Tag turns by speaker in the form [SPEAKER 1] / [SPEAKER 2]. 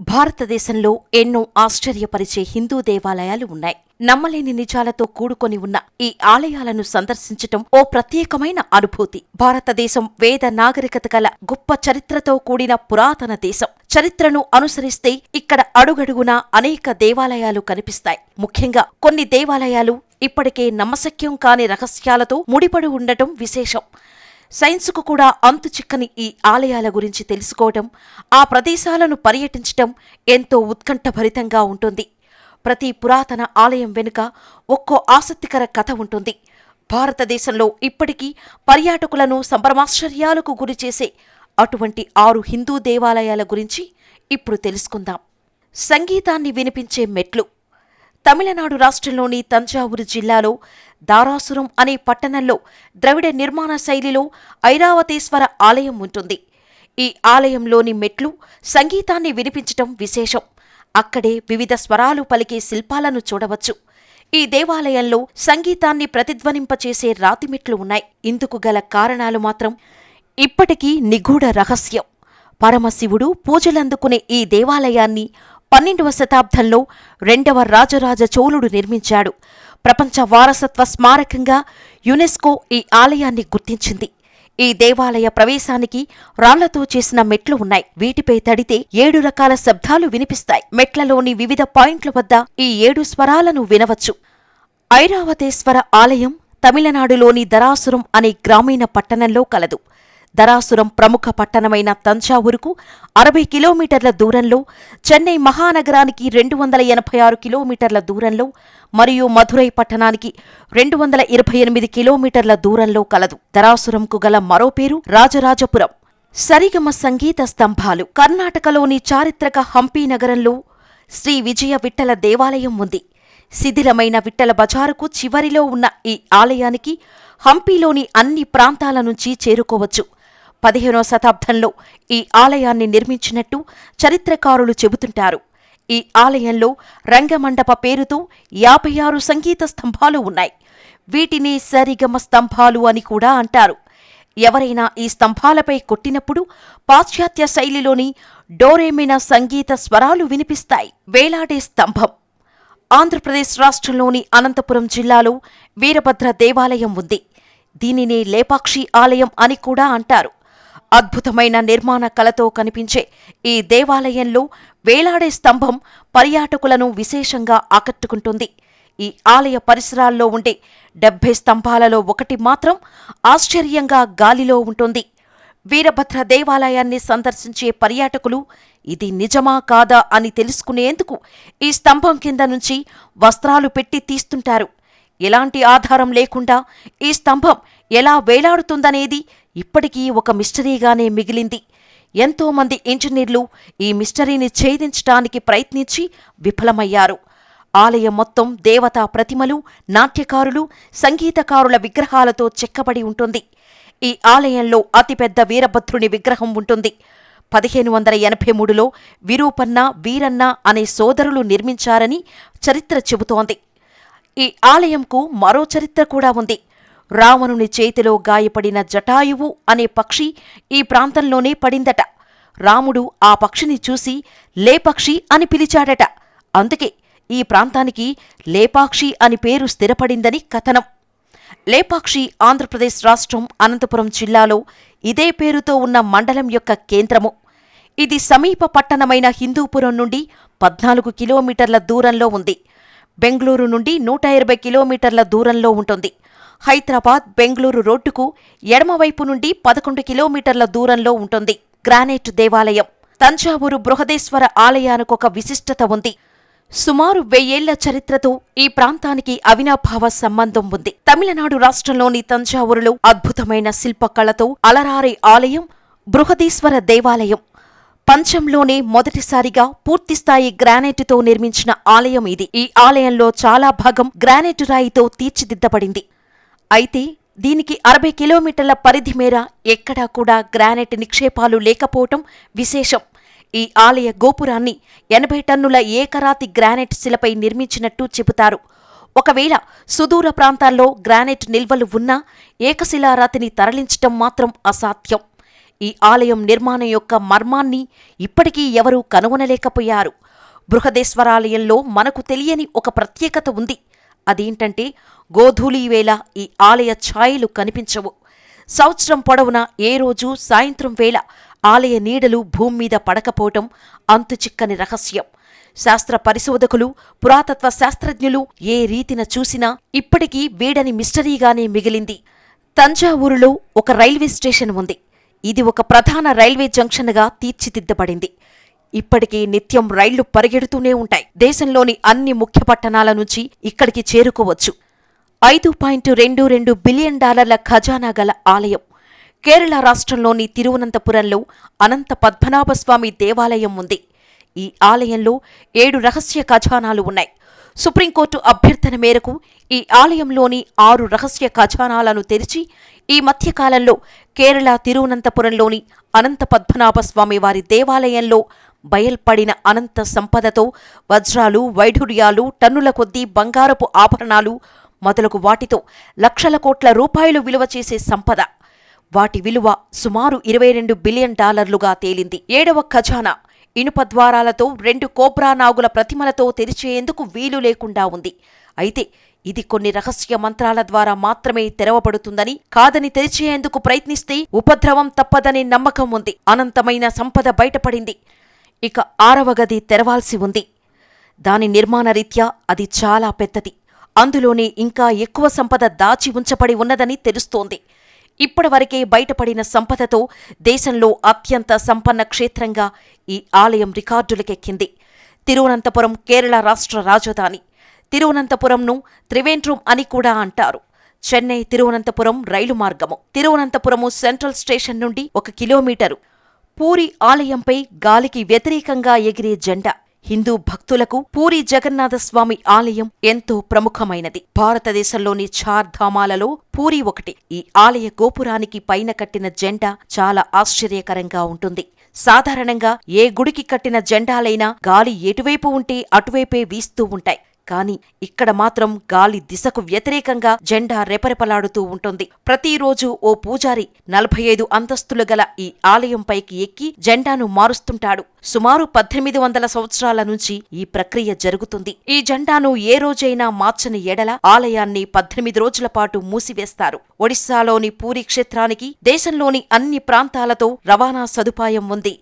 [SPEAKER 1] భారతదేశంలో ఎన్నో ఆశ్చర్యపరిచే హిందూ దేవాలయాలు ఉన్నాయి. నమ్మలేని నిజాలతో కూడుకొని ఉన్న ఈ ఆలయాలను సందర్శించటం ఓ ప్రత్యేకమైన అనుభూతి. భారతదేశం వేద నాగరికత గల గొప్ప చరిత్రతో కూడిన పురాతన దేశం. చరిత్రను అనుసరిస్తే ఇక్కడ అడుగడుగునా అనేక దేవాలయాలు కనిపిస్తాయి. ముఖ్యంగా కొన్ని దేవాలయాలు ఇప్పటికే నమ్మశక్యం కాని రహస్యాలతో ముడిపడి ఉండటం విశేషం. సైన్సుకు కూడా అంతు చిక్కని ఈ ఆలయాల గురించి తెలుసుకోవటం ఆ ప్రదేశాలను పర్యటించటం ఎంతో ఉత్కంఠభరితంగా ఉంటుంది. ప్రతి పురాతన ఆలయం వెనుక ఒక్కో ఆసక్తికర కథ ఉంటుంది. భారతదేశంలో ఇప్పటికీ పర్యాటకులను సంభ్రమాశ్చర్యాలకు గురిచేసే అటువంటి ఆరు హిందూ దేవాలయాల గురించి ఇప్పుడు తెలుసుకుందాం. సంగీతాన్ని వినిపించే మెట్లు. తమిళనాడు రాష్ట్రంలోని తంజావూరు జిల్లాలో దారాసురం అనే పట్టణంలో ద్రవిడ నిర్మాణ శైలిలో ఐరావతేశ్వర ఆలయం ఉంటుంది. ఈ ఆలయంలోని మెట్లు సంగీతాన్ని వినిపించటం విశేషం. అక్కడే వివిధ స్వరాలు పలికే శిల్పాలను చూడవచ్చు. ఈ దేవాలయంలో సంగీతాన్ని ప్రతిధ్వనింపచేసే రాతిమెట్లు ఉన్నాయి. ఇందుకు గల కారణాలు మాత్రం ఇప్పటికీ నిగూఢ రహస్యం. పరమశివుడు పూజలందుకునే ఈ దేవాలయాన్ని పన్నెండవ శతాబ్దంలో రెండవ రాజరాజ చోళుడు నిర్మించాడు. ప్రపంచ వారసత్వ స్మారకంగా యునెస్కో ఈ ఆలయాన్ని గుర్తించింది. ఈ దేవాలయ ప్రవేశానికి రాళ్ళతో చేసిన మెట్లు ఉన్నాయి. వీటిపై తడితే ఏడు రకాల శబ్దాలు వినిపిస్తాయి. మెట్లలోని వివిధ పాయింట్ల వద్ద ఈ ఏడు స్వరాలను వినవచ్చు. ఐరావతేశ్వర ఆలయం తమిళనాడులోని దరాసురం అనే గ్రామీణ పట్టణంలో కలదు. దరాసురం ప్రముఖ పట్టణమైన తంజావూరుకు అరవై కిలోమీటర్ల దూరంలో చెన్నై మహానగరానికి రెండు వందల ఎనభై ఆరు కిలోమీటర్ల దూరంలో మరియు మధురై పట్టణానికి రెండు వందల ఇరవై ఎనిమిది కిలోమీటర్ల దూరంలో కలదు. దరాసురంకు గల మరో పేరు రాజరాజపురం. సరిగమ సంగీత స్తంభాలు. కర్ణాటకలోని చారిత్రక హంపీ నగరంలో శ్రీ విజయ విఠల దేవాలయం ఉంది. శిథిలమైన విఠల బజారుకు చివరిలో ఉన్న ఈ ఆలయానికి హంపీలోని అన్ని ప్రాంతాల నుంచి చేరుకోవచ్చు. పదిహేనో శతాబ్దంలో ఈ ఆలయాన్ని నిర్మించినట్టు చరిత్రకారులు చెబుతుంటారు. ఈ ఆలయంలో రంగమండప పేరుతో యాభై ఆరు సంగీత స్తంభాలు ఉన్నాయి. వీటిని సరిగమ స్తంభాలు అని కూడా అంటారు. ఎవరైనా ఈ స్తంభాలపై కొట్టినప్పుడు పాశ్చాత్య శైలిలోని డోరేమిన సంగీత స్వరాలు వినిపిస్తాయి. వేలాడే స్తంభం. ఆంధ్రప్రదేశ్ రాష్ట్రంలోని అనంతపురం జిల్లాలో వీరభద్ర దేవాలయం ఉంది. దీనిని లేపాక్షి ఆలయం అని కూడా అంటారు. అద్భుతమైన నిర్మాణ కళతో కనిపించే ఈ దేవాలయంలో వేలాడే స్తంభం పర్యాటకులను విశేషంగా ఆకట్టుకుంటుంది. ఈ ఆలయ పరిసరాల్లో ఉండే డెబ్బై స్తంభాలలో ఒకటి మాత్రం ఆశ్చర్యంగా గాలిలో ఉంటుంది. వీరభద్ర దేవాలయాన్ని సందర్శించే పర్యాటకులు ఇది నిజమా కాదా? అని తెలుసుకునేందుకు ఈ స్తంభం కింద నుంచి వస్త్రాలు పెట్టి తీస్తుంటారు. ఎలాంటి ఆధారం లేకుండా ఈ స్తంభం ఎలా వేలాడుతుందనేది ఇప్పటికీ ఒక మిస్టరీగానే మిగిలింది. ఎంతోమంది ఇంజనీర్లు ఈ మిస్టరీని ఛేదించటానికి ప్రయత్నించి విఫలమయ్యారు. ఆలయం మొత్తం దేవతా ప్రతిమలు నాట్యకారులు సంగీతకారుల విగ్రహాలతో చెక్కబడి ఉంటుంది. ఈ ఆలయంలో అతిపెద్ద వీరభద్రుని విగ్రహం ఉంటుంది. పదిహేను వందల ఎనభై మూడులో విరూపన్న వీరన్న అనే సోదరులు నిర్మించారని చరిత్ర చెబుతోంది. ఈ ఆలయంకు మరో చరిత్ర కూడా ఉంది. రావణుని చేతిలో గాయపడిన జటాయువు అనే పక్షి ఈ ప్రాంతంలోనే పడిందట. రాముడు ఆ పక్షిని చూసి లేపక్షి అని పిలిచాడట. అందుకే ఈ ప్రాంతానికి లేపాక్షి అని పేరు స్థిరపడిందని కథనం. లేపాక్షి ఆంధ్రప్రదేశ్ రాష్ట్రం అనంతపురం జిల్లాలో ఇదే పేరుతో ఉన్న మండలం యొక్క కేంద్రము. ఇది సమీప పట్టణమైన హిందూపురం నుండి పద్నాలుగు కిలోమీటర్ల దూరంలో ఉంది. బెంగళూరు నుండి నూట ఇరవై కిలోమీటర్ల దూరంలో ఉంటుంది. హైదరాబాద్ బెంగళూరు రోడ్డుకు ఎడమవైపు నుండి పదకొండు కిలోమీటర్ల దూరంలో ఉంటుంది గ్రానైట్ దేవాలయం. తంజావూరు బృహదేశ్వర ఆలయానికొక విశిష్టత ఉంది. సుమారు వెయ్యేళ్ళ చరిత్రతో ఈ ప్రాంతానికి అవినాభావ సంబంధం ఉంది. తమిళనాడు రాష్ట్రంలోని తంజావూరులో అద్భుతమైన శిల్పకళతో అలరారే ఆలయం బృహదీశ్వర దేవాలయం. పంచంలోనే మొదటిసారిగా పూర్తిస్థాయి గ్రానైట్తో నిర్మించిన ఆలయం ఇది. ఈ ఆలయంలో చాలా భాగం గ్రానైట్ రాయితో తీర్చిదిద్దబడింది. అయితే దీనికి అరవై కిలోమీటర్ల పరిధి మేర ఎక్కడా కూడా గ్రానైట్ నిక్షేపాలు లేకపోవటం విశేషం. ఈ ఆలయ గోపురాన్ని ఎనభై టన్నుల ఏకరాతి గ్రానైట్ శిలపై నిర్మించినట్టు చెబుతారు. ఒకవేళ సుదూర ప్రాంతాల్లో గ్రానైట్ నిల్వలు ఉన్నా ఏకశిలారాతిని తరలించటం మాత్రం అసాధ్యం. ఈ ఆలయం నిర్మాణం యొక్క మర్మాన్ని ఇప్పటికీ ఎవరూ కనుగొనలేకపోయారు. బృహదేశ్వరాలయంలో మనకు తెలియని ఒక ప్రత్యేకత ఉంది. అదేంటంటే గోధూళీ వేళ ఈ ఆలయ ఛాయలు కనిపించవు. సంవత్సరం పొడవునా ఏ రోజు సాయంత్రం వేళ ఆలయ నీడలు భూమి మీద పడకపోవటం అంతుచిక్కని రహస్యం. శాస్త్ర పరిశోధకులు పురాతత్వ శాస్త్రజ్ఞులు ఏ రీతిన చూసినా ఇప్పటికీ వీడని మిస్టరీగానే మిగిలింది. తంజావూరులో ఒక రైల్వే స్టేషన్ ఉంది. ఇది ఒక ప్రధాన రైల్వే జంక్షన్గా తీర్చిదిద్దబడింది. ఇప్పటికీ నిత్యం రైళ్ళు పరిగెడుతూనే ఉంటాయి. దేశంలోని అన్ని ముఖ్య పట్టణాల నుంచి ఇక్కడికి చేరుకోవచ్చు. ఐదు పాయింట్ రెండు రెండు బిలియన్ డాలర్ల ఖజానా గల ఆలయం. కేరళ రాష్ట్రంలోని తిరువనంతపురంలో అనంత పద్మనాభస్వామి దేవాలయం ఉంది. ఈ ఆలయంలో ఏడు రహస్య ఖజానాలు ఉన్నాయి. సుప్రీంకోర్టు అభ్యర్థన మేరకు ఈ ఆలయంలోని ఆరు రహస్య ఖజానాలను తెరిచి ఈ మధ్యకాలంలో కేరళ తిరువనంతపురంలోని అనంత పద్మనాభస్వామి వారి దేవాలయంలో బయల్పడిన అనంత సంపదతో వజ్రాలు వైఢూర్యాలు టన్నుల కొద్దీ బంగారపు ఆభరణాలు మొదలగు వాటితో లక్షల కోట్ల రూపాయలు విలువ చేసే సంపద. వాటి విలువ సుమారు ఇరవై రెండు బిలియన్ డాలర్లుగా తేలింది. ఏడవ ఖజానా ఇనుప ద్వారాలతో రెండు కోబ్రా నాగుల ప్రతిమలతో తెరిచేందుకు వీలు లేకుండా ఉంది. అయితే ఇది కొన్ని రహస్య మంత్రాల ద్వారా మాత్రమే తెరవబడుతుందని కాదని తెరిచేందుకు ప్రయత్నిస్తే ఉపద్రవం తప్పదనే నమ్మకం ఉంది. అనంతమైన సంపద బయటపడింది. ఇక ఆరవ గది తెరవాల్సి ఉంది. దాని నిర్మాణ రీత్యా అది చాలా పెద్దది. అందులోనే ఇంకా ఎక్కువ సంపద దాచి ఉంచబడి ఉన్నదని తెలుస్తోంది. ఇప్పటివరకే బయటపడిన సంపదతో దేశంలో అత్యంత సంపన్న క్షేత్రంగా ఈ ఆలయం రికార్డులకెక్కింది. తిరువనంతపురం కేరళ రాష్ట్ర రాజధాని. తిరువనంతపురంను త్రివేంద్రం అని కూడా అంటారు. చెన్నై తిరువనంతపురం రైలు మార్గము. తిరువనంతపురము సెంట్రల్ స్టేషన్ నుండి ఒక కిలోమీటరు. పూరి ఆలయంపై గాలికి వ్యతిరేకంగా ఎగిరే జెండా. హిందూ భక్తులకు పూరి జగన్నాథస్వామి ఆలయం ఎంతో ప్రముఖమైనది. భారతదేశంలోని చార్ధామాలలో పూరి ఒకటి. ఈ ఆలయ గోపురానికి పైన కట్టిన జెండా చాలా ఆశ్చర్యకరంగా ఉంటుంది. సాధారణంగా ఏ గుడికి కట్టిన జెండాలైనా గాలి ఎటువైపు ఉంటే అటువైపే వీస్తూ ఉంటాయి. కాని ఇక్కడ మాత్రం గాలి దిశకు వ్యతిరేకంగా జెండా రెపరెపలాడుతూ ఉంటుంది. ప్రతిరోజు ఓ పూజారి నలభై ఐదు అంతస్తులు గల ఈ ఆలయంపైకి ఎక్కి జెండాను మారుస్తుంటాడు. సుమారు పద్దెనిమిది వందల సంవత్సరాల నుంచి ఈ ప్రక్రియ జరుగుతుంది. ఈ జెండాను ఏ రోజైనా మార్చని ఎడల ఆలయాన్ని పద్దెనిమిది రోజుల పాటు మూసివేస్తారు. ఒడిశాలోని పూరి క్షేత్రానికి దేశంలోని అన్ని ప్రాంతాలతో రవాణా సదుపాయం ఉంది.